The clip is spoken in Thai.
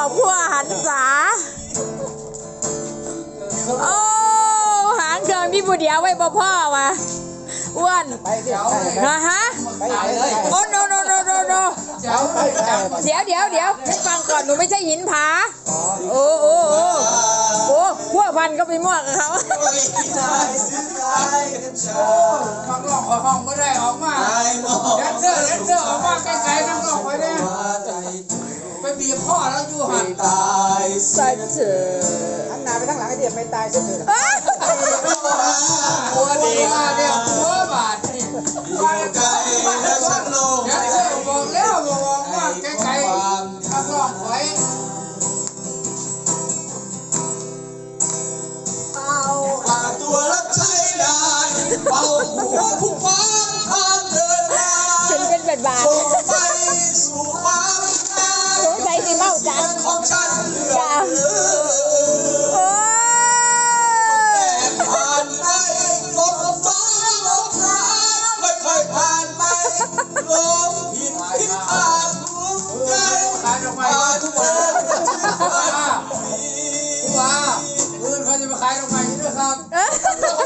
อบครัวหันษาโอ้หางเครื่องมีผู้เดียวไว้บ่พ่อวะอ้วนไปเดี๋ยวนะฮะไปเลยโอ้โนโนโนโนโนเอาไปไปเดี๋ยวเดี๋ยวเดี๋ยวให้ฟังก่อนหนูไม่ใช่หินผาโอ้โอ้โอ้โอ้พวกพันก็ไปมั่วกับเขา ใส่เสือหันหน้าไปข้างหลังไอ้เดียไม่ตายเสียเถอะหัวดีมาเนี่ยหัวบาดนี่ เพื่อ